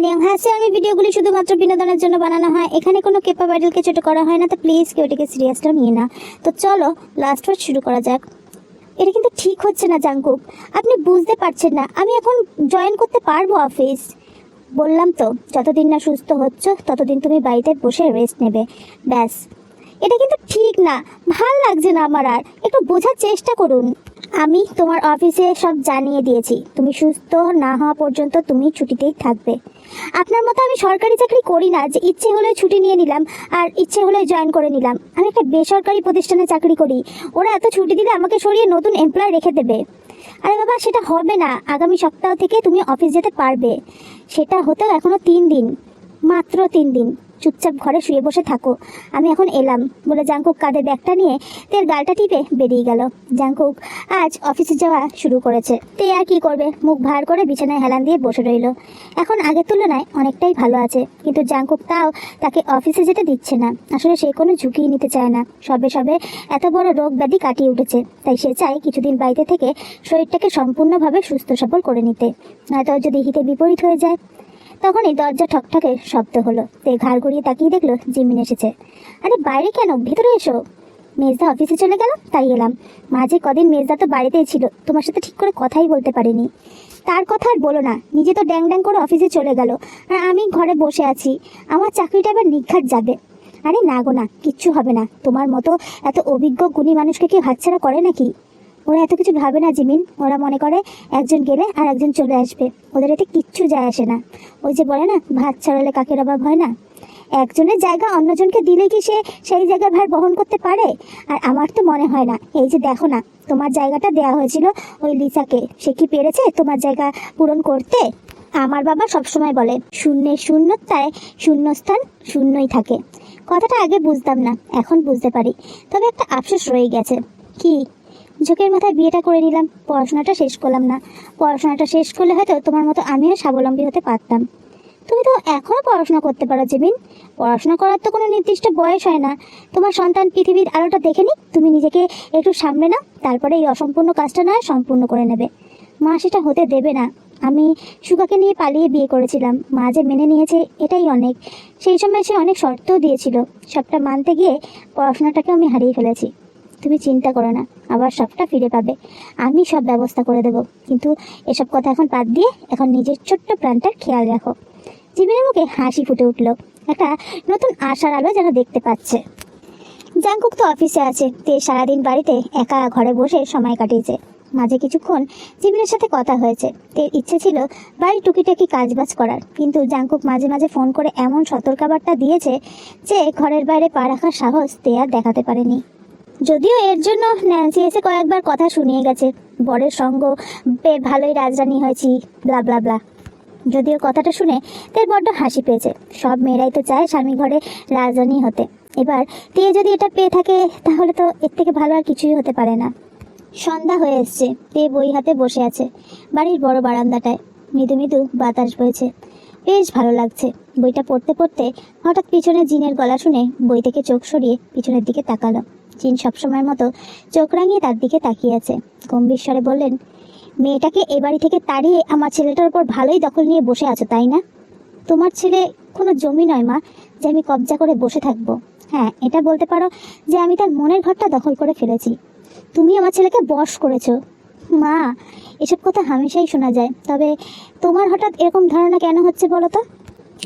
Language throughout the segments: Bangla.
আনিয়ং হাসি আমি ভিডিওগুলি শুধুমাত্র বিনোদনের জন্য বানানো হয়। এখানে কোনো কেপা ব্যাডেলকে ছোট করা হয় না, তো প্লিজ কেউ এটাকে সিরিয়াসটাও নিয়ে না। তো চলো লাস্ট ওয়ার্ড শুরু করা যাক। এটা কিন্তু ঠিক হচ্ছে না জাঙ্কুক আপনি বুঝতে পারছেন না, আমি এখন জয়েন করতে পারব অফিস বললাম তো, যতদিন না সুস্থ হচ্ছ, ততদিন তুমি বাড়িতে বসে রেস্ট নেবে। ব্যাস। এটা কিন্তু ঠিক না, ভালো লাগছে না আমার আর। একটু বোঝার চেষ্টা করুন। আমি তোমার অফিসে সব জানিয়ে দিয়েছি। তুমি সুস্থ না হওয়া পর্যন্ত তুমি ছুটিতেই থাকবে। আপনার মতো আমি সরকারি চাকরি করি না, যে ইচ্ছে হলে ছুটি নিয়ে নিলাম আর ইচ্ছে হলে জয়েন করে নিলাম। আমি একটা বেসরকারি প্রতিষ্ঠানে চাকরি করি। ওরা এত ছুটি দিলে আমাকে সরিয়ে নতুন এমপ্লয় রেখে দেবে। আরে বাবা, সেটা হবে না। আগামী সপ্তাহ থেকে তুমি অফিস যেতে পারবে। সেটা হতেও এখনও তিন দিন, মাত্র তিন দিন। চুপচাপ ঘরে শুয়ে বসে থাকো। আমি এখন এলাম, বলে জাঙ্কুক কাঁধে ব্যাগটা নিয়ে তের গালটা টিপে বেরিয়ে গেল। জাঙ্কুক আজ অফিসে যাওয়া শুরু করেছে। তে আর কি করবে? মুখ ভার করে বিছানায় হেলান দিয়ে বসে রইল। এখন আগের তুলনায় অনেকটাই ভালো আছে, কিন্তু জাঙ্কুক তাও তাকে অফিসে যেতে দিচ্ছে না। আসলে সে কোনো ঝুঁকি নিতে চায় না। সবে সবে এত বড় রোগ ব্যাধি কাটিয়ে উঠেছে, তাই সে চায় কিছুদিন বাড়িতে থেকে শরীরটাকে সম্পূর্ণভাবে সুস্থ সবল করে নিতে। নয়তো যদি হিতে বিপরীত হয়ে যায় তখনই দরজা ঠকঠকে শব্দ হলো। তে ঘাড় ঘুরিয়ে তাকিয়ে দেখল জিমিন এসেছে। আরে বাইরে কেন? ভেতরে এসো। মেজদা অফিসে চলে গেল, তাই এলাম। মাঝে কদিন মেজদা তো বাড়িতেই ছিল, তোমার সাথে ঠিক করে কথাই বলতে পারিনি। তার কথা আর বলো না, নিজে তো ড্যাং ড্যাং করে অফিসে চলে গেল। আর আমি ঘরে বসে আছি, আমার চাকরিটা এবার নিঘাত যাবে। আরে না গো না, কিচ্ছু হবে না। তোমার মতো এত অভিজ্ঞ গুণী মানুষকে কি হাতছাড়া করে নাকি? ওরা এত কিছু ভাবে না, জিমিন। ওরা মনে করে একজন গেলে আর একজন চলে আসবে। ওদের এতে কিচ্ছু যায় আসে না। ওই যে বলে না, ভাত ছড়ালে কাকের অভাব হয় না? একজনের জায়গা অন্যজনকে দিলে কি সে সেই জায়গায় ভার বহন করতে পারে? আর আমার তো মনে হয় না। এই যে দেখো না, তোমার জায়গাটা দেওয়া হয়েছিল ওই লিসাকে। সে কি পেরেছে তোমার জায়গা পূরণ করতে? আমার বাবা সবসময় বলে শূন্যের শূন্যতায় শূন্যস্থান শূন্যই থাকে। কথাটা আগে বুঝতাম না, এখন বুঝতে পারি। তবে একটা আফসোস রয়ে গেছে। কি? ঝোঁকের মাথায় বিয়েটা করে নিলাম, পড়াশোনাটা শেষ করলাম না। পড়াশোনাটা শেষ করলে হয়তো তোমার মতো আমিও স্বাবলম্বী হতে পারতাম। তুমি তো এখনও পড়াশোনা করতে পারো, জেমিন। পড়াশোনা করার তো কোনো নির্দিষ্ট বয়স হয় না। তোমার সন্তান পৃথিবীর আলোটা দেখে নি তুমি নিজেকে একটু সামনে নাও, তারপরে এই অসম্পূর্ণ কাজটা নয়, সম্পূর্ণ করে নেবে। মা সেটা হতে দেবে না। আমি সুগাকে নিয়ে পালিয়ে বিয়ে করেছিলাম। মা যে মেনে নিয়েছে, এটাই অনেক। সেই সময় সে অনেক শর্তও দিয়েছিল। সবটা মানতে গিয়ে পড়াশোনাটাকে আমি হারিয়ে ফেলেছি। তুমি চিন্তা করো না। আবার সবটা ফিরে পাবে। আমি সব ব্যবস্থা করে দেবো। কিন্তু এসব কথা এখন বাদ দিয়ে এখন নিজের ছোট্ট প্রাণটার খেয়াল রাখো। জিমিনের মুখে হাসি ফুটে উঠল। একটা নতুন আশার আলো যেন দেখতে পাচ্ছে। জাংকুক তো অফিসে আছে। তে সারাদিন বাড়িতে একা ঘরে বসে সময় কাটিয়েছে। মাঝে কিছুক্ষণ জিমিনের সাথে কথা হয়েছে। তের ইচ্ছে ছিল বাড়ির টুকিটাকি কাজবাজ করার। কিন্তু জাংকুক মাঝে মাঝে ফোন করে এমন সতর্কবার্তা দিয়েছে যে ঘরের বাইরে পা রাখার সাহস তে আর দেখাতে পারেনি। যদিও এর জন্য ন্যান্সি এসে কয়েকবার কথা শুনিয়ে গেছে। বরের সঙ্গ ভালোই রাজরানি হয়েছি ব্লা ব্লা ব্লা যদিও কথাটা শুনে তার বড্ড হাসি পেয়েছে। সব মেয়েরাই তো চায় স্বামী ঘরে রাজরানি হতে। এবার তে যদি এটা পেয়ে থাকে, তাহলে তো এর থেকে ভালো আর কিছুই হতে পারে না। সন্ধ্যা হয়ে এসছে। তে বই হাতে বসে আছে বাড়ির বড় বারান্দাটায়। মৃদু মৃদু বাতাস বইছে। বেশ ভালো লাগছে। বইটা পড়তে পড়তে হঠাৎ পিছনে জিনের গলা শুনে বই থেকে চোখ সরিয়ে পিছনের দিকে তাকালো। জিন সবসময়ের মতো চোখ রাঙিয়ে তার দিকে তাকিয়ে আছে। গম্ভীর স্বরে বললেন, মেয়েটাকে এ বাড়ি থেকে তাড়িয়ে আমার ছেলেটার উপর ভালোই দখল নিয়ে বসে আছো, তাই না? তোমার ছেলে কোনো জমি নয়, মা, যে আমি কবজা করে বসে থাকব। হ্যাঁ এটা বলতে পারো যে আমি তার মনের ঘরটা দখল করে ফেলেছি। তুমি আমার ছেলেকে বশ করেছ। মা, এসব কথা হামেশাই শোনা যায়। তবে তোমার হঠাৎ এরকম ধারণা কেন হচ্ছে বলো তো?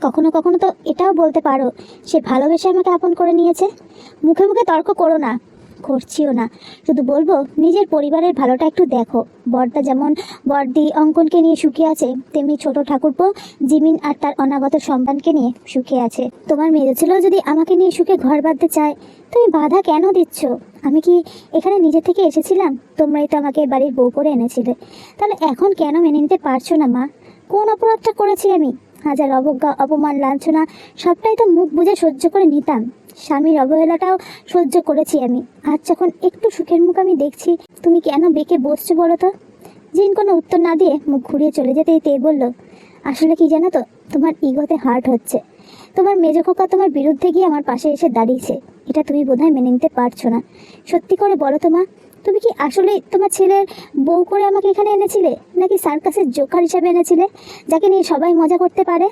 কখনো কখনো তো এটাও বলতে পারো, সে ভালোবেসে আমাকে আপন করে নিয়েছে। মুখে মুখে তর্ক করো না। করছিও না। শুধু বলব, নিজের পরিবারের ভালোটা একটু দেখো। বরটা যেমন বর্দি অঙ্কনকে নিয়ে সুখে আছে, তেমনি ছোট ঠাকুরপো জিমিন আর তার অনাগত সন্তানকে নিয়ে সুখে আছে। তোমার মেয়ে ছিল যদি আমাকে নিয়ে সুখে ঘর বাঁধতে চায়, তুমি বাধা কেন দিচ্ছ? আমি কি এখানে নিজে থেকে এসেছিলাম? তোমরাই তো আমাকে বাড়ির বউ করে এনেছিলে। তাহলে এখন কেন মেনে নিতে পারছ না, মা? কোন অপরাধটা করেছি আমি? হাজার অবজ্ঞা, অপমান, লাঞ্ছনা, সবটাই তো মুখ বুঝে সহ্য করে নিতাম। স্বামীর অবহেলাটাও সহ্য করেছি আমি। আজ যখন একটু সুখের মুখ আমি দেখছি, তুমি কেন বেঁকে বসছো বলো তো? জিন কোনো উত্তর না দিয়ে মুখ ঘুরিয়ে চলে যেতেই তে বলল, আসলে কি জানো তো, তোমার ইগোতে হার্ট হচ্ছে। তোমার মেজ খোকা তোমার বিরুদ্ধে গিয়ে আমার পাশে এসে দাঁড়িয়েছে। এটা তুমি বোধহয় মেনে নিতে পারছ না। সত্যি করে বলো তো মা, তুমি কি আসলে তোমার ছেলের বউ করে আমাকে এখানে এনেছিলে? নাকি সার্কাসের জোকার হিসাবে এনেছিলে, যাকে নিয়ে সবাই মজা করতে পারে?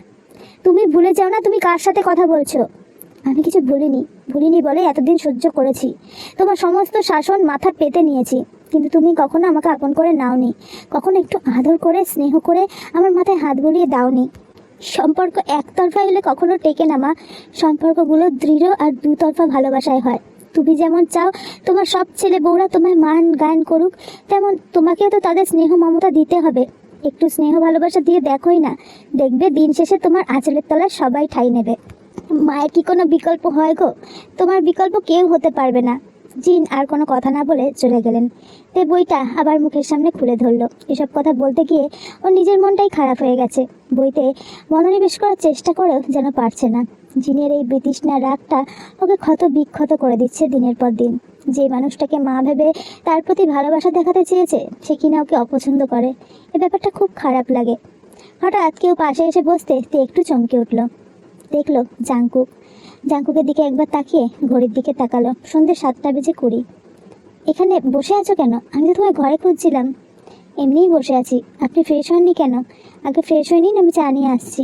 তুমি ভুলে যাও না তুমি কার সাথে কথা বলছো। আমি কিছু ভুলিনি ভুলিনি বলে এতদিন সহ্য করেছি। তোমার সমস্ত শাসন মাথা পেতে নিয়েছি, কিন্তু তুমি কখনো আমাকে আপন করে নাওনি, কখনো একটু আদর করে, স্নেহ করে আমার মাথায় হাত বুলিয়ে দাওনি। সম্পর্ক একতরফা হলে কখনো টেকে না, মা। সম্পর্কগুলো দৃঢ় আর দুতরফা ভালোবাসায় হয়। তুমি যেমন চাও, তোমার সব ছেলে বউরা তোমায় মান গান করুক, তেমন তোমাকেও তো তাদের স্নেহ মমতা দিতে হবে। একটু স্নেহ ভালোবাসা দিয়ে দেখোই না, দেখবে দিন শেষে তোমার আঁচলের তলায় সবাই ঠাই নেবে। মায়ের কি কোনো বিকল্প হয় গো? তোমার বিকল্প কেউ হতে পারবে না। জিন আর কোনো কথা না বলে চলে গেলেন। তে বইটা আবার মুখের সামনে খুলে ধরলো। এসব কথা বলতে গিয়ে ওর নিজের মনটাই খারাপ হয়ে গেছে। বইতে মনোনিবেশ করার চেষ্টা করেও যেন পারছে না। জিনের এই বিতৃষ্ণা রাগটা ওকে ক্ষত বিক্ষত করে দিচ্ছে দিনের পর দিন। যে মানুষটাকে মা ভেবে তার প্রতি ভালোবাসা দেখাতে চেয়েছে, সে কিনা ওকে অপছন্দ করে। এ ব্যাপারটা খুব খারাপ লাগে। হঠাৎ কেউ পাশে এসে বসতে তে একটু চমকে উঠল। দেখল জাঙ্কুক জাঙ্কুকের দিকে একবার তাকিয়ে ঘড়ির দিকে তাকালো। সন্ধ্যে সাতটা বেজে কুড়ি। এখানে বসে আছো কেন? আমি তো তোমার ঘরে খুঁজছিলাম। এমনিই বসে আছি। আপনি ফ্রেশ হননি কেন? আগে ফ্রেশ হয়ে নিন, আমি চা নিয়ে আসছি।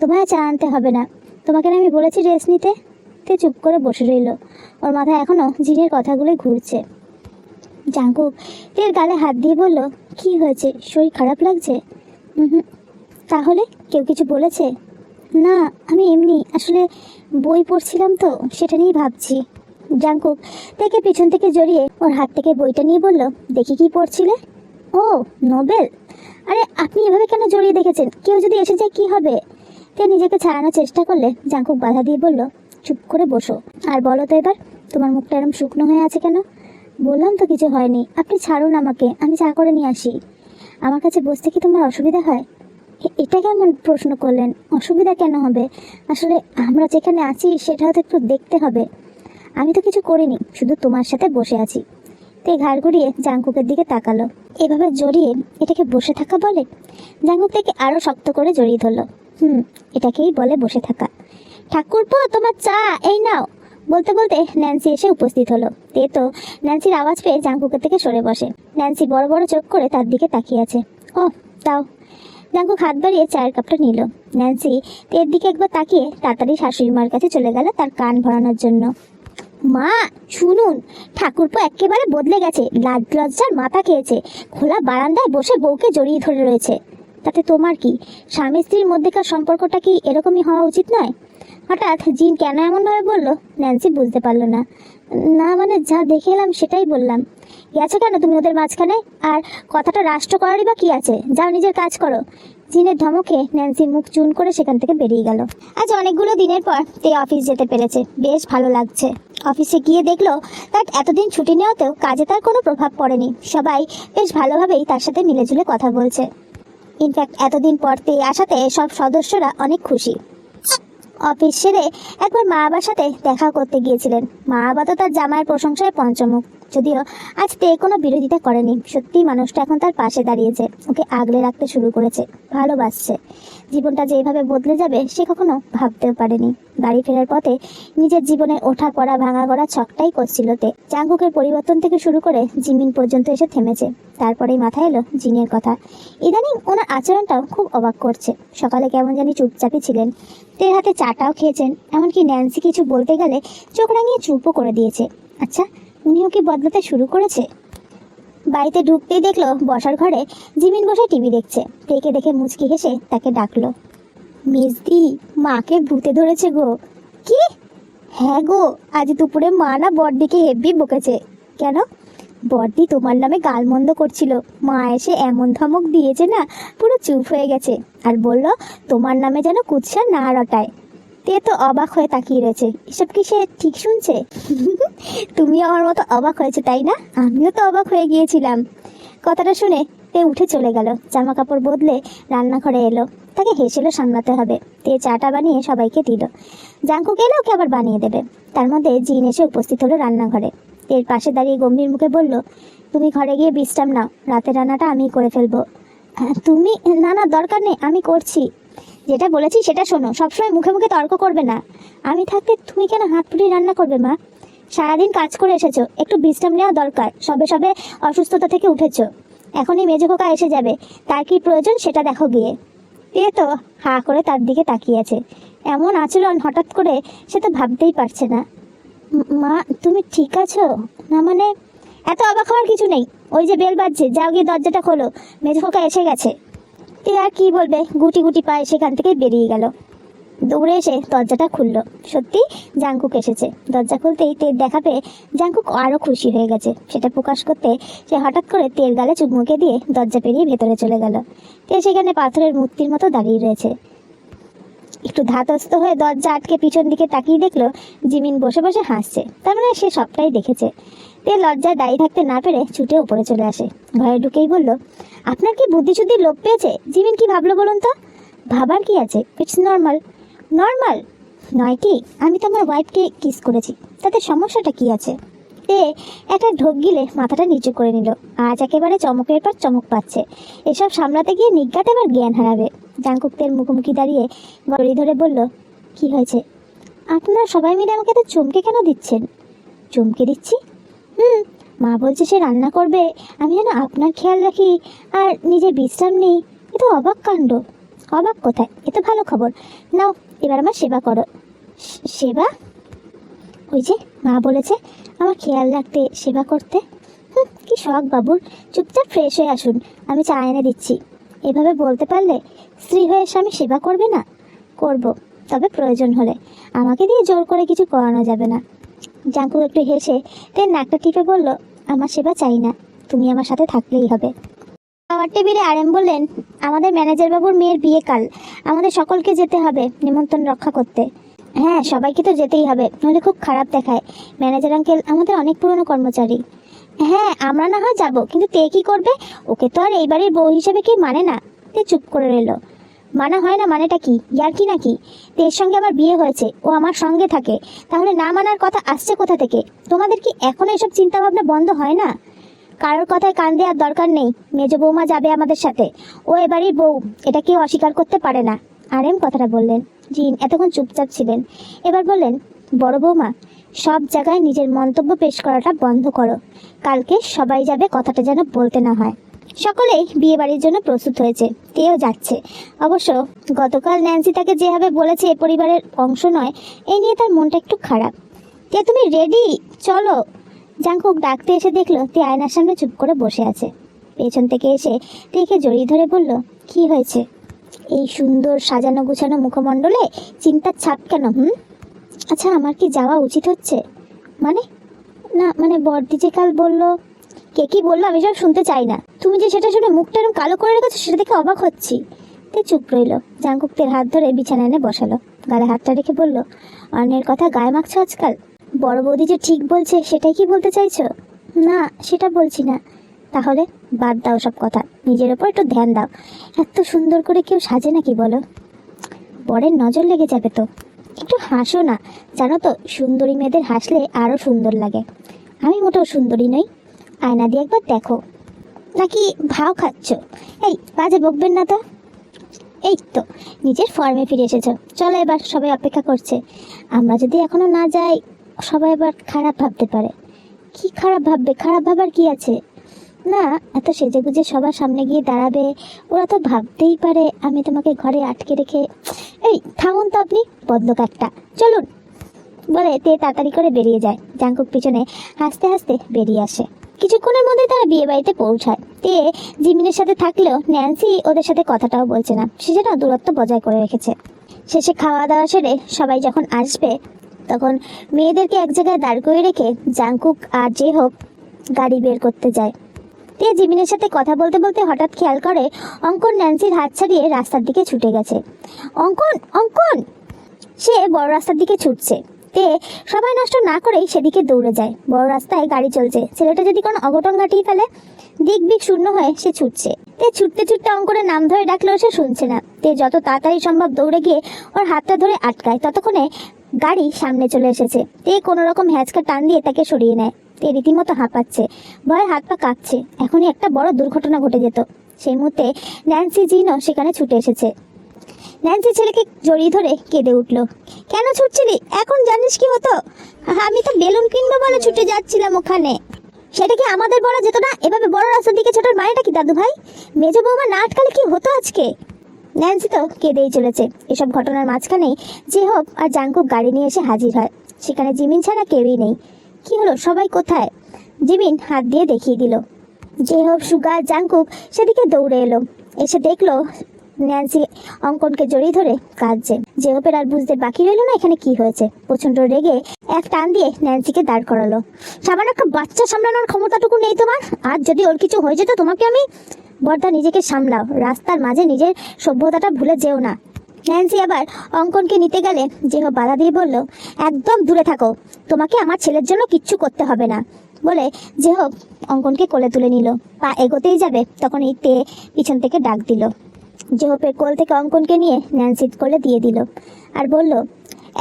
তোমায় চা আনতে হবে না। তোমাকে আমি বলেছি রেস্ট নিতে? তে চুপ করে বসে রইল। ওর মাথায় এখনও জিনের কথাগুলোই ঘুরছে। জাঙ্কুক তের গালে হাত দিয়ে বলল, কি হয়েছে? শরীর খারাপ লাগছে? হুম। তাহলে কেউ কিছু বলেছে? না, আমি এমনি। আসলে বই পড়ছিলাম তো, সেটা নিয়েই ভাবছি। জাঙ্কুক তাকে পিছন থেকে জড়িয়ে ওর হাত থেকে বইটা নিয়ে বলল, দেখি কি পড়ছিলে? ও, নোবেল? আরে, আপনি এভাবে কেন জড়িয়ে দেখেছেন? কেউ যদি এসে যায়, কি হবে? তে নিজেকে ছাড়ানোর চেষ্টা করলে জাঙ্কুক বাধা দিয়ে বলল, চুপ করে বসো। আর বলো তো এবার, তোমার মুখটা এরম শুকনো হয়ে আছে কেন? বললাম তো কিছু হয়নি। আপনি ছাড়ুন আমাকে, আমি চা করে নিয়ে আসি। আমার কাছে বসতে কি তোমার অসুবিধা হয়? এটা কেমন প্রশ্ন করলেন, অসুবিধা কেন হবে? আসলে আমরা যেখানে আছি সেটাও তো একটু দেখতে হবে। আমি তো কিছু করিনি, শুধু তোমার সাথে বসে আছি। তে ঘাড় ঘুরিয়ে জাঙ্কুকের দিকে তাকালো। এভাবে জড়িয়ে এটাকে বসে থাকা বলে? জাঙ্কুক থেকে আরও শক্ত করে জড়িয়ে ধরলো। হুম, এটাকেই বলে বসে থাকা। ঠাকুরপো, তোমার চা, এই নাও। বলতে বলতে ন্যান্সি এসে উপস্থিত হলো। তে তো ন্যান্সির আওয়াজ পেয়ে জাঙ্কুকের থেকে সরে বসে। ন্যান্সি বড় বড় চোখ করে তার দিকে তাকিয়ে আছে। ও তাও জাঙ্কুক হাত বাড়িয়ে চায়ের কাপটা নিল। ন্যান্সি তের দিকে একবার তাকিয়ে তাড়াতাড়ি শাশুড়ি মার কাছে চলে গেল তার কান ভরানোর জন্য। মা, শুনুন, ঠাকুরপো একেবারে বদলে গেছে, লাজ লজ্জার মাথা খেয়েছে, খোলা বারান্দায় বসে বউকে জড়িয়ে ধরে রয়েছে। তাতে তোমার কি, স্বামী স্ত্রীর মধ্যেকার সম্পর্কটা কি এরকমই হওয়া উচিত নয়? হঠাৎ জিন কেন এমনভাবে বলল? ন্যান্সি বুঝতে পারল না। না মানে যা দেখে এলাম সেটাই বললাম। গেছো কেন তুমি ওদের মাঝখানে? আর কথাটা রাষ্ট্র করারই বা কি আছে? যাও নিজের কাজ করো। জিনের ধমকে ন্যান্সি মুখ চুন করে সেখান থেকে বেরিয়ে গেল। আজ অনেকগুলো দিনের পর তে অফিস যেতে পেরেছে। বেশ ভালো লাগছে। অফিসে গিয়ে দেখল, তার এতদিন ছুটি নেওয়াতেও কাজে তার কোনো প্রভাব পড়েনি। সবাই বেশ ভালোভাবেই তার সাথে মিলেঝুলে কথা বলছে। ইনফ্যাক্ট এতদিন পর তে আসাতে সব সদস্যরা অনেক খুশি। অফিস সেরে একবার মা বাবার সাথে দেখা করতে গিয়েছিলেন। মা বাবা তো তার জামাইয়ের প্রশংসায় পঞ্চমুখ। যদিও আজ তে কোনো বিরোধিতা করেনি। সত্যি মানুষটা এখন তার পাশে দাঁড়িয়েছে। ওকে আগলে রাখতে শুরু করেছে। ভালোবাসছে। জীবনটা যেভাবে বদলে যাবে, সে কখনো ভাবতেও পারেনি। বাড়ি ফেরার পথে নিজের জীবনে ওঠা পড়া ভাঙা গড়া ছকটাই করছিল তে। চাঙ্গুকের পরিবর্তন থেকে শুরু করে জিমিন পর্যন্ত এসে থেমেছে। তারপরেই মাথায় এলো জিনের কথা। ইদানিং ওনার আচরণটাও খুব অবাক করছে। সকালে কেমন জানি চুপচাপই ছিলেন। তের হাতে চাটাও খেয়েছেন। এমনকি ন্যান্সি কিছু বলতে গেলে চোখ রাঙিয়ে চুপও করে দিয়েছে। আচ্ছা উনিও কি বদলাতে শুরু করেছে। বাড়িতে ঢুকতেই দেখল বসার ঘরে জিমিন বসে টিভি দেখছে। তেকে দেখে মুচকি হেসে তাকে ডাকলো। মিসদি মাকে ভূতে ধরেছে গো। কি? হ্যাঁ গো, আজ দুপুরে মা না বড়দিকে হেব্বি বকেছে। কেন? বড়দি তোমার নামে গালমন্দ করছিল। মা এসে এমন ধমক দিয়েছে না, পুরো চুপ হয়ে গেছে। আর বলল, তোমার নামে যেন কুৎসা না রটায়। তে তো অবাক হয়ে তাকিয়ে রয়েছে। এসব কি সে ঠিক শুনছে? তুমি আমার মতো অবাক হয়েছে তাই না? আমিও তো অবাক হয়ে গিয়েছিলাম। কথাটা শুনে তে উঠে চলে গেল। জামা কাপড় বদলে রান্নাঘরে এলো। তাকে হেসেলো সামলাতে হবে। তে চাটা বানিয়ে সবাইকে দিল। জাঙ্কু গেলে ওকে আবার বানিয়ে দেবে। তার মধ্যে জিন এসে উপস্থিত হলো রান্নাঘরে। এর পাশে দাঁড়িয়ে গম্ভীর মুখে বলল তুমি ঘরে গিয়ে বিশ্রাম নাও। রাতের রান্নাটা আমিই করে ফেলব। "হ্যাঁ, তুমি না না দরকার নেই আমি করছি। যেটা বলেছি সেটা শোনো। সবসময় মুখে মুখে তর্ক করবে না। আমি থাকতে তুমি কেন হাত পুড়িয়ে রান্না করবে, মা? সারাদিন কাজ করে এসেছ। একটু বিশ্রাম নেওয়া দরকার। সবে সবে অসুস্থতা থেকে উঠেছো। এখনই মেজো খোকা এসে যাবে। তার কি প্রয়োজন সেটা দেখো গিয়ে। তে তো হা করে তার দিকে তাকিয়ে আছে এমন আচরণ হঠাৎ করে সে তো ভাবতেই পারছে না। মা, তুমি ঠিক আছো? না মানে এত অবাক হওয়ার কিছু নেই। ওই যে বেল বাজছে, যাও গিয়ে দরজাটা খোলো। মেজো খোকা এসে গেছে। তে আর কি বলবে? গুটি গুটি পায়ে সেখান থেকে বেরিয়ে গেল। দৌড়ে এসে দরজাটা খুললো। সত্যি জাঙ্কুক এসেছে। দরজা খুলতেই তের দেখা পেয়ে জাঙ্কুক আরও খুশি হয়ে গেছে। সেটা প্রকাশ করতে সে হঠাৎ করে তেল গালে চুমুকে দিয়ে দরজা পেরিয়ে ভেতরে চলে গেল। তে সেখানে পাথরের মূর্তির মতো দাঁড়িয়ে রয়েছে। একটু ধাতস্থ হয়ে দরজা আটকে পিছন দিকে তাকিয়ে দেখল জিমিন বসে বসে হাসছে। তার মানে সে সবটাই দেখেছে। তে লজ্জায় দাঁড়িয়ে থাকতে না পেরে ছুটে উপরে চলে আসে। ঘরে ঢুকেই বলল আপনার কি বুদ্ধিশুদ্ধির লোক পেয়েছে? জিমিন কি ভাবলো বলুন তো? ভাবার কি আছে? ইটস নর্মাল নর্মাল নয় কি? আমি তো আমার ওয়াইফকে কিস করেছি। তাতে সমস্যাটা কি আছে? এ, একটা ঢোক গিলে মাথাটা নিচু করে নিল। আজ একেবারে চমকের পর চমক পাচ্ছে। এসব সামলাতে গিয়ে নিজ্ঞাত এবার জ্ঞান হারাবে। জাঙ্কুকদের মুখোমুখি দাঁড়িয়ে গড়ি ধরে বলল, কি হয়েছে? আপনারা সবাই মিলে আমাকে তো চমকে কেন দিচ্ছেন? চমকে দিচ্ছি? হুম মা বলছে সে রান্না করবে আমি যেন আপনার খেয়াল রাখি। আর নিজে বিশ্রাম নিই এ তো অবাক কাণ্ড। অবাক কোথায়? এ তো ভালো খবর। নাও এবার আমার সেবা করো। সেবা? ওই যে মা বলেছে আমার খেয়াল রাখতে সেবা করতে। হুম, কি শখ বাবুর চুপচাপ ফ্রেশ হয়ে আসুন আমি চা এনে দিচ্ছি। এভাবে বলতে পারলে স্ত্রী হয়ে স্বামী সেবা করবে না? করব তবে প্রয়োজন হলে। আমাকে দিয়ে জোর করে কিছু করানো যাবে না। জাঙ্কু একটু হেসে তের নাকটা টিপে বলল আমার সেবা চাই না। তুমি আমার সাথে থাকলেই হবে। খাওয়ার টেবিলে আরএম বললেন, আমাদের ম্যানেজার বাবুর মেয়ের বিয়ে কাল। আমাদের সকলকে যেতে হবে নিমন্ত্রণ রক্ষা করতে। হ্যাঁ সবাইকে তো যেতেই হবে, নইলে খুব খারাপ দেখায়। ম্যানেজার আঙ্কেল আমাদের অনেক পুরনো কর্মচারী। হ্যাঁ আমরা না হয় যাব, কিন্তু তে কি করবে? ওকে তো আর এই বাড়ির বউ হিসেবে কি মানে না। তে চুপ করে রইল। মানা হয় না মানেটা কি? ইয়ার কি নাকি? তের সঙ্গে আমার বিয়ে হয়েছে, ও আমার সঙ্গে থাকে। তাহলে না মানার কথা আসছে কোথা থেকে? তোমাদের কি এখনও এসব চিন্তা ভাবনা বন্ধ হয় না? কারোর কথায় কান দেওয়ার দরকার নেই। মেজ বৌমা যাবে আমাদের সাথে। ও এবারই বউ, এটা কেউ অস্বীকার করতে পারে না। আর এম কথাটা বললেন। জিন এতক্ষণ চুপচাপ ছিলেন। এবার বললেন, বড় বৌমা, সব জায়গায় নিজের মন্তব্য পেশ করাটা বন্ধ করো। কালকে সবাই যাবে কথাটা যেন বলতে না হয়। সকলেই বিয়ে বাড়ির জন্য প্রস্তুত হয়েছে, তেও যাচ্ছে। অবশ্য গতকাল ন্যান্সি তাকে যেভাবে বলেছে, এ পরিবারের অংশ নয় এই নিয়ে তার মনটা একটু খারাপ। তে, তুমি রেডি চলো। জাঙ্কুক ডাকতে এসে দেখল তে আয়নার সামনে চুপ করে বসে আছে। পেছন থেকে এসে তেকে জড়িয়ে ধরে বলল, কি হয়েছে? এই সুন্দর সাজানো গুছানো মুখমণ্ডলে চিন্তার ছাপ কেন, হুম? আচ্ছা আমার কি যাওয়া উচিত হচ্ছে? মানে? না মানে বর্দি যে কাল বলল কে কি বলল আমি সব শুনতে চাই না। তুমি যে সেটা শুনে মুখটা এরকম কালো করে রেখেছো, সেটা দেখে অবাক হচ্ছি। তে চুপ রইল। জাঙ্কুকদের হাত ধরে বিছানা এনে বসালো। গালে হাতটা রেখে বলল, অন্যের কথা গায়ে মাখছো আজকাল? বড় বৌদি যে ঠিক বলছে, সেটাই কি বলতে চাইছো? না, সেটা বলছি না। তাহলে বাদ দাও সব কথা। নিজের ওপর একটু ধ্যান দাও। এত সুন্দর করে কেউ সাজে নাকি বলো? বরের নজর লেগে যাবে তো। একটু হাসো না। জানো তো, সুন্দরী মেয়েদের হাসলে আরও সুন্দর লাগে। আমি মোটেও সুন্দরী নই। আয়না দিয়ে একবার দেখো। নাকি ভাও খাচ্ছ? এই, বাজে বকবেন না তো? এই তো, নিজের ফর্মে ফিরে এসেছ। চলো এবার সবাই অপেক্ষা করছে। আমরা যদি এখনও না যাই, সবাই এবার খারাপ ভাবতে পারে। কি খারাপ ভাববে? খারাপ ভাবার কি আছে? না, এত সেজে গুজে সবার সামনে গিয়ে দাঁড়াবে, ওরা তো ভাবতেই পারে আমি তোমাকে ঘরে আটকে রেখে এই, থামুন তো আপনি বদলোক একটা চলুন। বলে তে তাড়াতাড়ি করে বেরিয়ে যায়। জাঙ্কুক পিছনে হাসতে হাসতে বেরিয়ে আসে। কিছুক্ষণের মধ্যে তারা বিয়ে বাড়িতে পৌঁছায়। তে জিমিনের সাথে থাকলেও ন্যান্সি ওদের সাথে কথাটাও বলছে না। সে যেন দূরত্ব বজায় করে রেখেছে। শেষে খাওয়া দাওয়া সেরে সবাই যখন আসবে, তখন মেয়েদেরকে এক জায়গায় দাঁড় করে রেখে জাঙ্কুক আর যে হোক গাড়ি বের করতে যায়। তে জিমিনের সাথে কথা বলতে বলতে হঠাৎ খেয়াল করে অঙ্কন ন্যান্সির হাত ছাড়িয়ে রাস্তার দিকে ছুটে গেছে। অঙ্কন অঙ্কন! সে বড় রাস্তার দিকে ছুটছে। তে সবাই নষ্ট না করেই সেদিকে দৌড়ে যায়। বড় রাস্তায় গাড়ি চলছে। ছেলেটা যদি কোনো অঘটন ঘটিয়ে ফেলে, দিক বিক শূন্য হয়ে সে ছুটছে। তে ছুটতে ছুটতে অঙ্কনের নাম ধরে ডাকলেও সে শুনছে না। তে যত তাড়াতাড়ি সম্ভব দৌড়ে গিয়ে ওর হাতটা ধরে আটকায়। ততক্ষণে গাড়ি সামনে চলে এসেছে। তে কোনো রকম হ্যাচকা টান দিয়ে তাকে সরিয়ে নেয়। তে রীতিমতো হাঁপাচ্ছে। ভয়ে হাত পা কাঁপছে। এখনই একটা বড় দুর্ঘটনা ঘটে যেত। সেই মুহূর্তে ন্যান্সি জিনও সেখানে ছুটে এসেছে। ন্যান্সি ছেলেকে জড়িয়ে ধরে কেঁদে উঠল। কেন ছুটছিলি? এখন জানিস কি হতো? আমি তো বেলুন কিনবো বলে ছুটে যাচ্ছিলাম ওখানে। সেটা কি আমাদের বলা যেত না? এভাবে বড় রাস্তার দিকে ছোটার মানেটা কি, দাদু ভাই? মেজো বৌমা না আটকালে কি হতো আজকে? ন্যান্সি তো কেঁদেই চলেছে। এসব ঘটনার মাঝখানেই যে হোক আর জাঙ্কুক গাড়ি নিয়ে এসে হাজির হয়। সেখানে জিমিন ছাড়া কেউই নেই। কি হলো? সবাই কোথায়? জিমিন হাত দিয়ে দেখিয়ে দিল। যে হোক সুগা, জাঙ্কুক সেদিকে দৌড়ে এলো। এসে দেখল ন্যান্সি অঙ্কনকে জড়িয়ে ধরে কাঁদছে। জেহপের আর বুঝতে বাকি রইল না, এখানে কি হয়েছে? প্রচণ্ড রেগে এক টান দিয়ে ন্যান্সিকে দাঁড় করালো। সামান্য একটা বাচ্চা সামলানোর ক্ষমতাটুকু নেই তোমার? আর যদি ওর কিছু হয়ে যেত, তোমাকে আমি বর্দা নিজেকে সামলাও। রাস্তার মাঝে নিজের সভ্যতাটা ভুলে যেও না। ন্যান্সি আবার অঙ্কনকে নিতে গেলে যেহ বাধা দিয়ে বলল, একদম দূরে থাকো। তোমাকে আমার ছেলের জন্য কিচ্ছু করতে হবে না। বলে যে হোক অঙ্কনকে কোলে তুলে নিল। পা এগোতেই যাবে, তখন এই তে পিছন থেকে ডাক দিল। জেহপের কোল থেকে অঙ্কনকে নিয়ে ন্যান্সিত কোলে দিয়ে দিল আর বলল,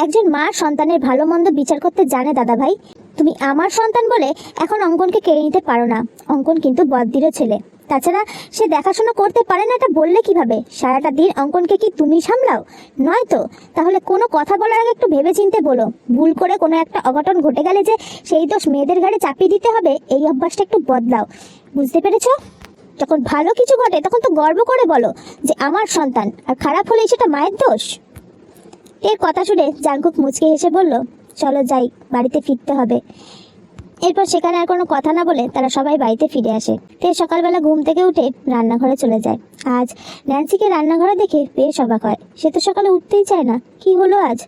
একজন মা সন্তানের ভালো মন্দ বিচার করতে জানে, দাদা ভাই। তুমি আমার সন্তান বলে এখন অঙ্কনকে কেড়ে নিতে পারো না। অঙ্কন কিন্তু বদ্দিরও ছেলে। তাছাড়া সে দেখাশোনা করতে পারে না এটা বললে কীভাবে? সারাটা দিন অঙ্কনকে কি তুমি সামলাও? নয় তো? তাহলে কোনো কথা বলার আগে একটু ভেবে চিনতে বলো। ভুল করে কোনো একটা অঘটন ঘটে গেলে যে সেই দোষ মেয়েদের ঘাড়ে চাপিয়ে দিতে হবে, এই অভ্যাসটা একটু বদলাও। বুঝতে পেরেছ? যখন ভালো কিছু ঘটে, তখন তো গর্ব করে বলো যে আমার সন্তান। আর খারাপ হলেই সেটা মায়ের দোষ। এর কথা শুনে জাঙ্কুক মুচকে হেসে বলল, চলো যাই, বাড়িতে ফিরতে হবে। এরপর সেখানে আর কোনো কথা না বলে তারা সবাই বাড়িতে ফিরে আসে। তে সকালবেলা ঘুম থেকে উঠে রান্নাঘরে চলে যায়। আজ ন্যান্সিকে রান্নাঘরে দেখে বেশ অবাক হয়। সে তো সকালে উঠতেই চায় না। কি হলো আজ?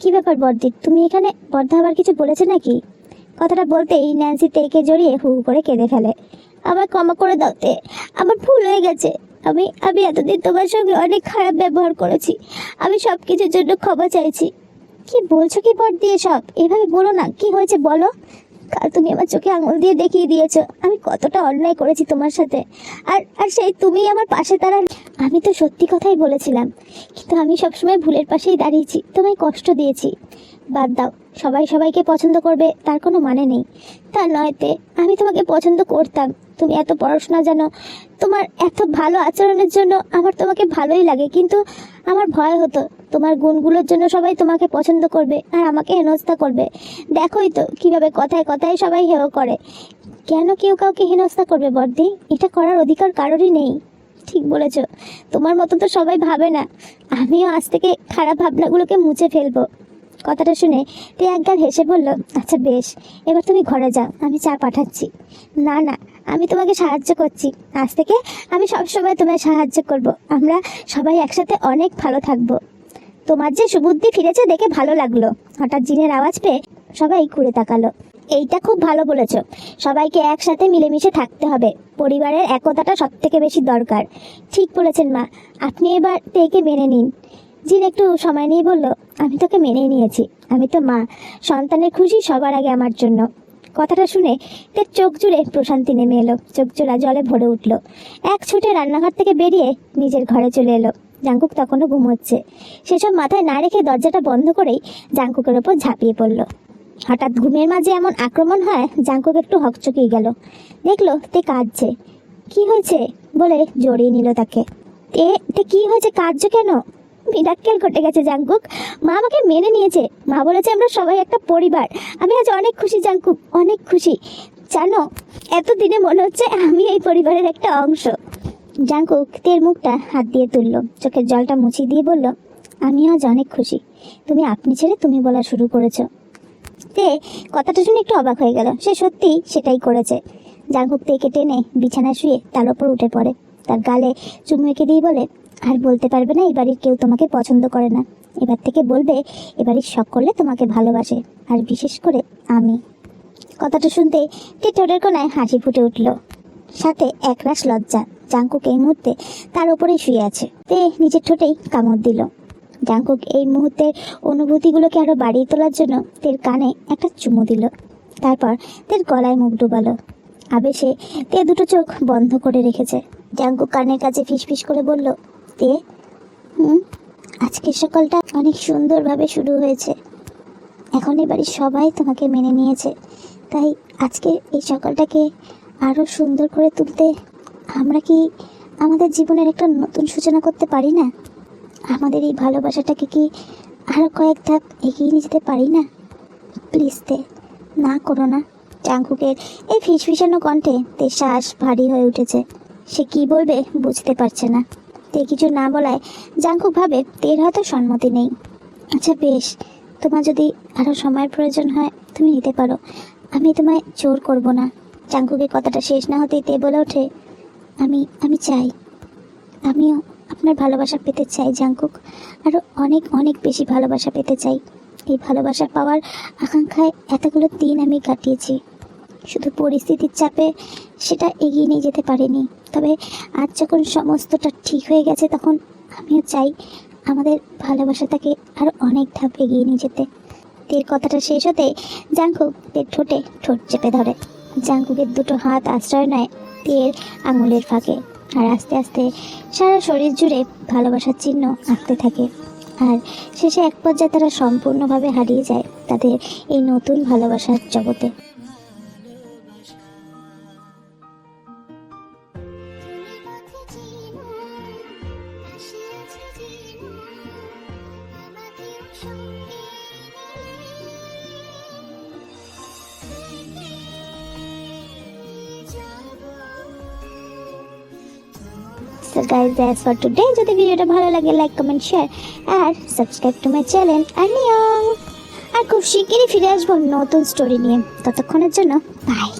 কি ব্যাপার বর্দি? তুমি এখানে বর্দা আবার কিছু বলেছে নাকি? কথাটা বলতেই ন্যান্সি তেকে জড়িয়ে হু করে কেঁদে ফেলে। আবার ক্ষমা করে দাওতে আমার ভুল হয়ে গেছে। আমি আমি এতদিন তোমার সঙ্গে অনেক খারাপ ব্যবহার করেছি। আমি সব কিছুর জন্য ক্ষমা চাইছি। কি বলছো কি বর দিয়ে সব? এভাবে বলো না। কি হয়েছে বলো? কাল তুমি আমার চোখে আঙুল দিয়ে দেখিয়ে দিয়েছ। আমি কতটা অন্যায় করেছি তোমার সাথে। আর আর সেই তুমি আমার পাশে দাঁড়ান আমি তো সত্যি কথাই বলেছিলাম। কিন্তু আমি সবসময় ভুলের পাশেই দাঁড়িয়েছি। তোমায় কষ্ট দিয়েছি। বাদ দাও। সবাই সবাইকে পছন্দ করবে, তার কোনো মানে নেই। তা নয়তে আমি তোমাকে পছন্দ করতাম। তুমি এত পড়াশোনা জানো, তোমার এত ভালো আচরণের জন্য আমার তোমাকে ভালোই লাগে, কিন্তু আমার ভয় হতো। তোমার গুণগুলোর জন্য সবাই তোমাকে পছন্দ করবে আর আমাকে হেনস্থা করবে। দেখোই তো কীভাবে কথায় কথায় সবাই হেয় করে। কেন কেউ কাউকে হেনস্থা করবে বর্দি? এটা করার অধিকার কারোরই নেই। ঠিক বলেছ। তোমার মতো তো সবাই ভাবে না। আমিও আজ থেকে খারাপ ভাবনাগুলোকে মুছে ফেলব। কথাটা শুনে তে একগাল হেসে বলল আচ্ছা বেশ, এবার তুমি ঘরে যাও, আমি চা পাঠাচ্ছি। না না আমি তোমাকে সাহায্য করছি। আজ থেকে আমি সবসময় তোমায় সাহায্য করব। আমরা সবাই একসাথে অনেক ভালো থাকব। তোমার যে সুবুদ্ধি ফিরেছে দেখে ভালো লাগল। হঠাৎ জিনের আওয়াজ পেয়ে সবাই ঘুরে তাকালো। এইটা খুব ভালো বলেছ। সবাইকে একসাথে মিলেমিশে থাকতে হবে। পরিবারের একতাটা সব থেকে বেশি দরকার। ঠিক বলেছেন মা। আপনি এবার তেকে মেনে নিন। জিন একটু সময় নিয়ে বলল, আমি তোকে মেনেই নিয়েছি। আমি তো মা। সন্তানের খুশি সবার আগে আমার জন্য। কথাটা শুনে তার চোখ জুড়ে প্রশান্তি নেমে এলো। চোখ জোড়া জলে ভরে উঠল। এক ছুটে রান্নাঘর থেকে বেরিয়ে নিজের ঘরে চলে এলো। জাঙ্কুক তখনও ঘুমোচ্ছে। সেসব মাথায় না রেখে দরজাটা বন্ধ করেই জাঙ্কুকের ওপর ঝাঁপিয়ে পড়ল। হঠাৎ ঘুমের মাঝে এমন আক্রমণ হয় জাঙ্কুক একটু হকচকিয়ে গেল। দেখল তে কাঁদছে। কি হয়েছে? বলে জড়িয়ে নিল তাকে। এ, তে কি হয়েছে? কাঁদছো কেন? মিরাক্কেল ঘটে গেছে, জাঙ্কুক। মা আমাকে মেনে নিয়েছে। মা বলেছে, আমরা সবাই একটা পরিবার। আমি আজ অনেক খুশি, জাঙ্কুক, অনেক খুশি। জানো, এতদিনে মনে হচ্ছে আমি এই পরিবারের একটা অংশ। জাঙ্কুক তের মুখটা হাত দিয়ে তুললো, চোখের জলটা মুছিয়ে দিয়ে বলল, আমি আজ অনেক খুশি। তুমি আপনি ছেড়ে তুমি বলা শুরু করেছ। তে কথাটা শুনে একটু অবাক হয়ে গেল। সে সত্যি সেটাই করেছে। জাঙ্কুক তেকে টেনে বিছানায় শুয়ে তার ওপর উঠে পড়ে। তার গালে চুমু এঁকে দিয়ে বলে আর বলতে পারবে না এই বাড়ির কেউ তোমাকে পছন্দ করে না। এবার থেকে বলবে এ বাড়ির সকলে তোমাকে ভালোবাসে, আর বিশেষ করে আমি। কথাটা শুনতে ঠোঁটের কোনায় হাসি ফুটে উঠল। সাথে একরাশ লজ্জা জাঙ্কুক এই মুহূর্তে তার উপরেই শুয়ে আছে। তে নিজের ঠোঁটেই কামড় দিল। জাঙ্কুক এই মুহূর্তের অনুভূতিগুলোকে আরও বাড়িয়ে তোলার জন্য তের কানে একটা চুমু দিল। তারপর তের গলায় মুখ ডুবালো। আবেশে তে দুটো চোখ বন্ধ করে রেখেছে। জাঙ্কুক কানের কাছে ফিসফিস করে বলল তে হুম? আজকের সকালটা অনেক সুন্দরভাবে শুরু হয়েছে। এখন এবারে সবাই তোমাকে মেনে নিয়েছে। তাই আজকে এই সকালটাকে আরও সুন্দর করে তুলতে আমরা কি আমাদের জীবনের একটা নতুন সূচনা করতে পারি না? আমাদের এই ভালোবাসাটাকে কি আরও কয়েক ধাপ এগিয়ে নিয়ে যেতে পারি না? প্লিজ তে, না করো না। চাঙ্কুকের এই ফিসফিসানো কণ্ঠে তে শ্বাস ভারী হয়ে উঠেছে। সে কি বলবে বুঝতে পারছে না। তে কিছু না বলায় জাঙ্কুক ভাবে তের হয়তো সম্মতি নেই। আচ্ছা বেশ, তোমার যদি আরও সময়ের প্রয়োজন হয়, তুমি নিতে পারো। আমি তোমায় জোর করব না। জাঙ্কুকের কথাটা শেষ না হতেই তে বলে ওঠে, আমি আমি চাই। আমিও আপনার ভালোবাসা পেতে চাই, জাঙ্কুক। আরও অনেক অনেক বেশি ভালোবাসা পেতে চাই। এই ভালোবাসা পাওয়ার আকাঙ্ক্ষায় এতগুলো দিন আমি কাটিয়েছি। শুধু পরিস্থিতির চাপে সেটা এগিয়ে নিয়ে যেতে পারিনি। তবে আজ যখন সমস্তটা ঠিক হয়ে গেছে, তখন আমিও চাই আমাদের ভালোবাসাটাকে আরও অনেক ধাপ এগিয়ে নিয়ে যেতে। তের কথাটা শেষ হতে জাঙ্কুক তের ঠোঁটে ঠোঁট চেপে ধরে। জাঙ্কুকের দুটো হাত আশ্রয় নেয় তের আঙুলের ফাঁকে আর আস্তে আস্তে সারা শরীর জুড়ে ভালোবাসার চিহ্ন আঁকতে থাকে। আর শেষে এক পর্যায়ে তারা সম্পূর্ণভাবে হারিয়ে যায় তাদের এই নতুন ভালোবাসার জগতে। Guys, that's for today. যদি ভিডিওটা ভালো লাগে লাইক কমেন্ট শেয়ার আর সাবস্ক্রাইব টু মাই চ্যানেল আনিয়ং আর খুব শিগগিরই ফিরে আসব নতুন স্টোরি নিয়ে। ততক্ষণের জন্য বাই